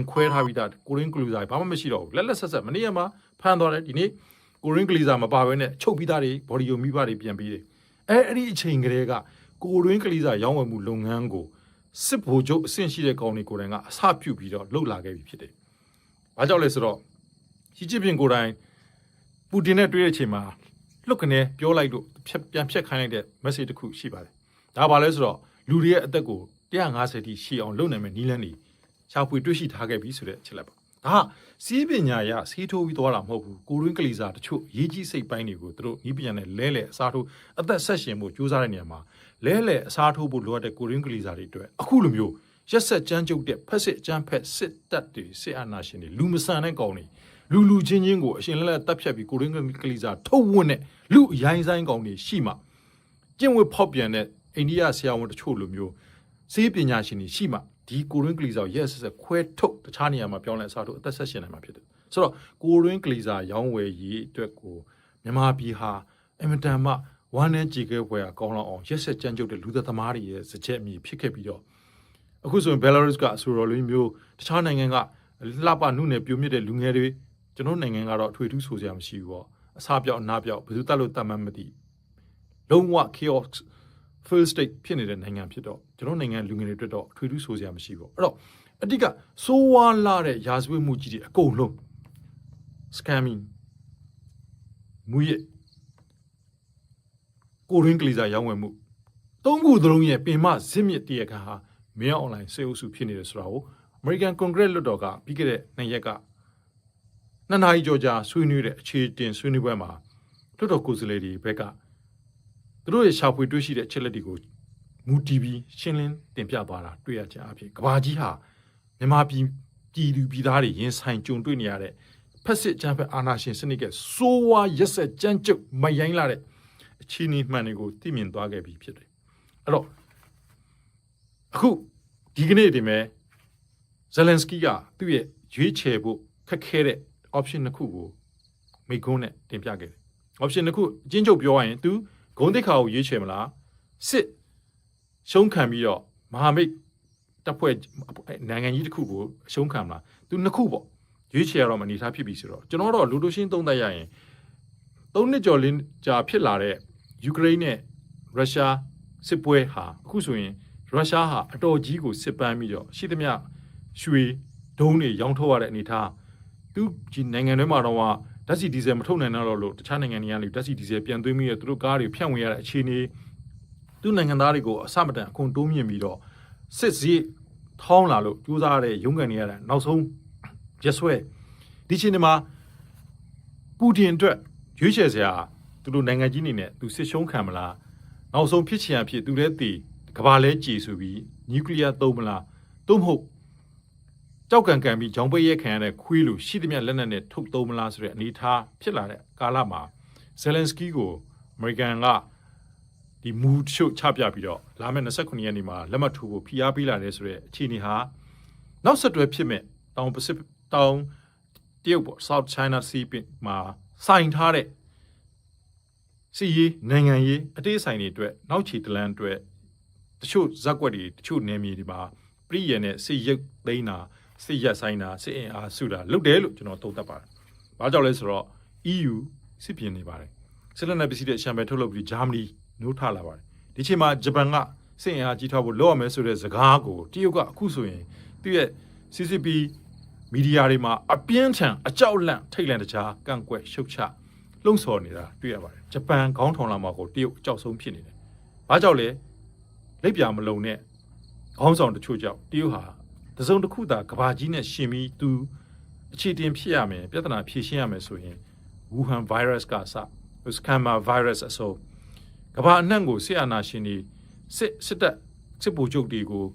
င်ခွဲထားပြီးသားကိုရင်းကလူစာဘာမှမရှိတော့ဘူးလက်လက်ဆက်ဆက်မနေ့ကမှဖမ်းသွားတယ်ဒီနေ့ကိုရင်းကလူစာမပါဘဲနဲ့ချုပ်ပြီးသားတွေဘော်ဒီယိုမိဘတွေပြန်ပြီးတယ်အဲအဲ့ဒီအချိန်ကလေးကကိုရင်းကလူစာရောင်းဝယ်မှုလုပ်ငန်းကိုစစ်ဗိုလ်ချုပ်အဆင့်ရှိတဲ့ကောင်တွေကိုယ်တိုင်ကအစပြုပြီးတော့လှုပ်လာခဲ့ပြီဖြစ်တယ်။ဘာကြောင့်လဲဆိုတော့ရှီကျင်းပင်ကိုယ်တိုင်ပူတင်နဲ့တွေ့တဲ့အချိန်မှာလွတ်ကနေပြောလိုက်လို့ဖြတ်ပြန်ဖြတ်ခိုင်းလိုက်တဲ့ message တစ်ခုရှိပါတယ်။ဒါဘာလဲဆိုတော့လူတွေရဲ့အသက်ကို150တိရှိအောင်လုပ်နိုင်မယ့်နည်းလမ်းတွေ ရှာဖွေတွေ့ရှိထားခဲ့ပြီဆိုတဲ့အချက်လက်ပါ။ဒါကစီးပညာရစီးထိုးပြီးသွားတာမဟုတ်ဘူး။ကိုရင်းကလေးစာတချို့ရေးကြီးစိတ်ပိုင်းတွေကိုသူတို့ဤပညာနဲ့လဲလဲအစားထိုးအသက်ဆက်ရှင်မှုစူးစမ်းတဲ့နေရာမှာလဲလဲအစားထိုးဖို့လိုအပ်တဲ့ကိုရင်းကလေးစာတွေအတွက်အခုလိုမျိုးရက်ဆက်ကြမ်းကြုတ်တဲ့ဖက်စစ်အကြမ်းဖက်စစ်တပ်တွေစစ်အာဏာရှင်တွေလူမဆန်တဲ့ကောင်တွေလူလူချင်းချင်းကိုအရှင်လက်လက်တပ်ဖြတ်ပြီးကိုရင်းကလေးစာထုတ်ဝန်းတဲ့လူအရိုင်းဆိုင်ကောင်တွေရှိမှကျင့်ဝတ်ဖောက်ပြန်တဲ့အိန္ဒိယဆရာဝန်တချို့လိုမျိုးစေးပညာရှင်တွေရှိမှ ဒီကိုရင်းကလီစာကိုရက်ဆက်ဆက်ခွဲထုတ်တခြားနေရာမှာပြောင်းလဲအစားထိုးအသက်ဆက်ရှင်နိုင်မှာဖြစ်တယ်ဆိုတော့ကိုရင်းကလီစာရောင်းဝယ်ရေးအတွက်ကိုမြန်မာပြည်ဟာအင်မတန်မှဝမ်းနဲ့ကြည်ခဲပွဲအကောင်းလောက်အောင်ရက်ဆက်ကြမ်းကြုတ်တဲ့လူသက်သမားတွေရဲ့စကြက်အမြည်ဖြစ်ခဲ့ပြီးတော့အခုဆိုရင် Belarus ကအဆိုတော်လေးမျိုးတခြားနိုင်ငံကလှပနုနယ်ပြိုမြင့်တဲ့လူငယ်တွေကျွန်တော်နိုင်ငံကတော့အထွေထူးဆိုစရာမရှိဘူးပေါ့အစားပြောက်အနာပြောက်ဘယ်သူတတ်လို့တတ်မှန်းမသိလုံးဝ chaos first state ဖြစ်နေတဲ့နိုင်ငံဖြစ်တော့ကျွန်တော်နိုင်ငံလူငယ်တွေအတွက်တော့အထွေထူးဆိုစရာမရှိဘူးအဲ့တော့အတိကစိုးဝါလာတဲ့ရာဇဝတ်မှုကြီးတွေအကုန်လုံး scamming မူရကိုရင်းကလေးစာရောင်းဝယ်မှုသုံးခုသလုံးရဲ့ပင်မဇစ်မြစ်တရခါဟာမင်းအွန်လိုင်းစေအုပ်စုဖြစ်နေတယ်ဆိုတာကို American Congress လွှတ်တော်ကပြီးခဲ့တဲ့နှစ်ရက်ကနှစ်နာရီကျော်ကြာဆွေးနွေးတဲ့အခြေတင်ဆွေးနွေးပွဲမှာလွှတ်တော်ကိုယ်စားလှယ်တွေဘက်က သူတို့ရဲ့ရှာဖွေတွေ့ရှိတဲ့အချက်လက်တွေကိုမူတီးပြီးရှင်းလင်းတင်ပြသွားတာတွေ့ရကြအဖြစ်ကဘာကြီးဟာမြန်မာပြည်ပြည်သူပြည်သားတွေရင်ဆိုင်ကြုံတွေ့နေရတဲ့ဖက်စစ်ကြမ်းဖက်အာဏာရှင်စနစ်ကစိုးဝါရက်ဆက်ကြမ်းကြုတ်မယိုင်းလာတဲ့အခြေအနေမှန်တွေကိုသိမြင်သွားခဲ့ပြီဖြစ်တယ်အဲ့တော့အခုဒီကနေ့ဒီမဲ့ဇယ်လန်စကီကသူ့ရဲ့ရွေးချယ်ဖို့ခက်ခဲတဲ့ option တစ်ခုကိုမိကုန်းနဲ့တင်ပြခဲ့တယ် option တစ်ခုအချင်းချုပ်ပြောရရင် तू ဂုံးတိတ်ခါကိုရွေးချယ်မလားစစ်ရှုံးခံပြီးတော့မဟာမိတ်တပ်ဖွဲ့နိုင်ငံကြီးတစ်ခုကိုရှုံးခံမလားသူနှစ်ခုပေါ့ရွေးချယ်ရတော့မအနေထားဖြစ်ပြီဆိုတော့ကျွန်တော်တော့လူတို့ရှင်းသုံးသပ်ရရင်သုံးနှစ်ကျော်လင်းကြာဖြစ်လာတဲ့ယူကရိန်းနဲ့ရုရှားစစ်ပွဲဟာအခုဆိုရင်ရုရှားဟာအတော်ကြီးကိုစစ်ပန်းပြီးတော့ရှိသမျှရွှေဒုံးတွေရောင်းထုတ်ရတဲ့အနေထားသူဒီနိုင်ငံတွေမှာတော့ ဓာတ်ဆီဒီဇယ်မထုတ်နိုင်တော့လို့တခြားနိုင်ငံတွေကလေဓာတ်ဆီဒီဇယ်ပြန်သွင်းပြီးတော့သူတို့ကားတွေဖြန့်ဝေရတဲ့အခြေအနေသူနိုင်ငံသားတွေကိုအစမတန်အခွန်တိုးမြင့်ပြီးတော့စစ်စည်းထောင်းလာလို့ကြိုးစားရတဲ့ရုန်းကန်နေရတဲ့နောက်ဆုံးရက်ဆွဲဒီချိန်မှာပူတင်အတွက်ရွေးချယ်စရာသူတို့နိုင်ငံကြီးနေနဲ့သူစစ်ရှုံးခံမလားနောက်ဆုံးဖြစ်ချင်အဖြစ်သူလည်းတည်ကဘာလဲကြည်ဆိုပြီးနျူကလ িয়ার သုံးမလားသို့မဟုတ် ကြောက်ကန်ကန်ပြီးဂျောင်ပိတ်ရဲခံရတဲ့ခွေးလိုရှိသမျှလက်နက်နဲ့ထုတ်သုံးမလားဆိုတဲ့အနေအထားဖြစ်လာတဲ့ကာလမှာဇယ်လန်စကီကိုအမေရိကန်ကဒီမူချုပ်ချပြပြီးတော့လာမယ့်29ရက်နေ့မှာလက်မှတ်ထိုးဖို့ဖိအားပေးလာတယ်ဆိုတဲ့အခြေအနေဟာနောက်ဆက်တွဲဖြစ်မဲ့တောင်ပစိဖိတ်တောင်တရုတ်ပေါ့ South China Sea မှာစိုင်ထားတဲ့စီရေးနိုင်ငံရေးအသေးဆိုင်တွေအတွက်နောက်ချီတလန်အတွက်တချို့ဇက်ကွက်တွေတချို့နယ်မြေတွေမှာပြည်ရယ်နဲ့စစ်ရုပ်သိမ်းတာ စစ်ရက်ဆိုင်တာစစ်အင်အားစုတာလုပ်တယ်လို့ကျွန်တော်သုံးသပ်ပါတယ်။ဘာကြောင့်လဲဆိုတော့ EU စစ်ပြင်နေပါတယ်။စစ်လက်နက်ပစ္စည်းတွေရှမ်ပယ်ထုတ်လုပ်ပြီးဂျာမနီနိုးထလာပါတယ်။ဒီချိန်မှာဂျပန်ကစစ်အင်အားကြီးထွားဖို့လုပ်ရမယ်ဆိုတဲ့စကားကိုတရုတ်ကအခုဆိုရင်သူ့ရဲ့ CCP မီဒီယာတွေမှာအပြင်းထန်အကြောက်လန့်ထိတ်လန့်တကြားကန့်ကွက်ရှုတ်ချလှုံ့ဆော်နေတာတွေ့ရပါတယ်ဂျပန်ခေါင်းထောင်လာမှာကိုတရုတ်အကြောက်ဆုံးဖြစ်နေတယ်။ဘာကြောင့်လဲလက်ပြမလုံနဲ့ခေါင်းဆောင်တချို့ကြောင့်တရုတ်ဟာ တစုံတစ်ခုသာကဘာကြီးနဲ့ရှင်ပြီးသူအခြေတင်ဖြစ်ရမယ်ပြဿနာဖြေရှင်းရမယ်ဆိုရင်ဝူဟန် virus ကစစကမ်မာ virus အစိုးကဘာအနှံ့ကိုဆရာနာရှင်တွေစစ်စစ်တပ်စစ်ဗိုလ်ချုပ်တွေကို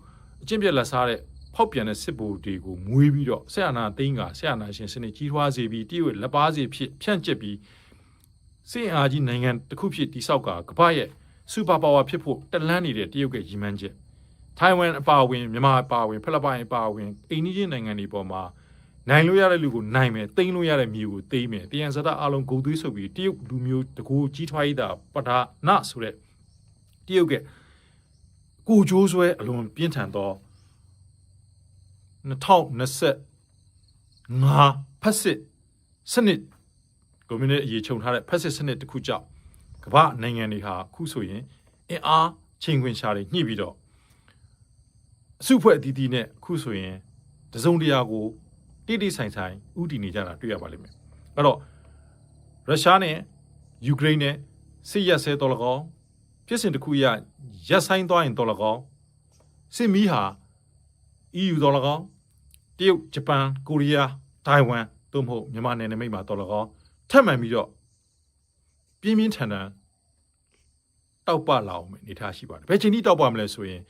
အကျင့်ပြက်လက်စားတဲ့ဖောက်ပြန်တဲ့စစ်ဗိုလ်တွေကိုမွေးပြီးတော့ဆရာနာသိန်းကဆရာနာရှင်စနစ်ကြီးထွားစေပြီးတရုတ်လက်ပါစီဖြစ်ဖြန့်ကျက်ပြီးစစ်အားကြီးနိုင်ငံတစ်ခုဖြစ်တိဆောက်ကကမ္ဘာရဲ့စူပါပါဝါဖြစ်ဖို့တက်လန်းနေတဲ့တရုတ်ရဲ့ရည်မှန်းချက် ထိုင်ဝမ်အပါအဝင်မြန်မာအပါအဝင်ဖိလစ်ပိုင်အပါအဝင်အိန္ဒိယနိုင်ငံတွေပေါ်မှာနိုင်လို့ရတဲ့လူကိုနိုင်မယ်တိမ့်လို့ရတဲ့မြေကိုသိမ်းမယ်တယံဇဒအလုံးဂုံသွေးဆုပ်ပြီးတရုတ်လူမျိုးတကူကြီးထွားရေးတာပဒါနဆိုတဲ့တရုတ်ကကိုကြိုးဆွဲအလွန်ပြင်းထန်သော2020ငါဖက်စစ်စနစ်ကွန်မြူနတီအရေးခြုံထားတဲ့ဖက်စစ်စနစ်တစ်ခုကြောင့်ကမ္ဘာနိုင်ငံတွေဟာအခုဆိုရင်အင်အားချိန်ခွင်ရှာတွေညှိပြီးတော့ အစုဖွဲ့အသီးသီးနဲ့အခုဆိုရင်တစုံတရာကိုတိတိဆိုင်ဆိုင်ဥတည်နေကြတာတွေ့ရပါလိမ့်မယ်အဲ့တော့ရုရှားနဲ့ယူကရိန်းနဲ့စစ်ရက်ဆဲတော်လကောဖြစ်စဉ်တစ်ခုရရက်ဆိုင်သွားရင်တော်လကောစစ်မီးဟာ EU တော်လကောတရုတ်ဂျပန်ကိုရီးယားတိုင်ဝမ်သို့မဟုတ်မြန်မာနယ်နိမိတ်မှာတော်လကောထပ်မှန်ပြီးတော့ပြင်းပြင်းထန်ထန်တောက်ပလာအောင်မယ်အနေထားရှိပါတယ်ဘယ်ချိန်ထိတောက်ပမလဲဆိုရင်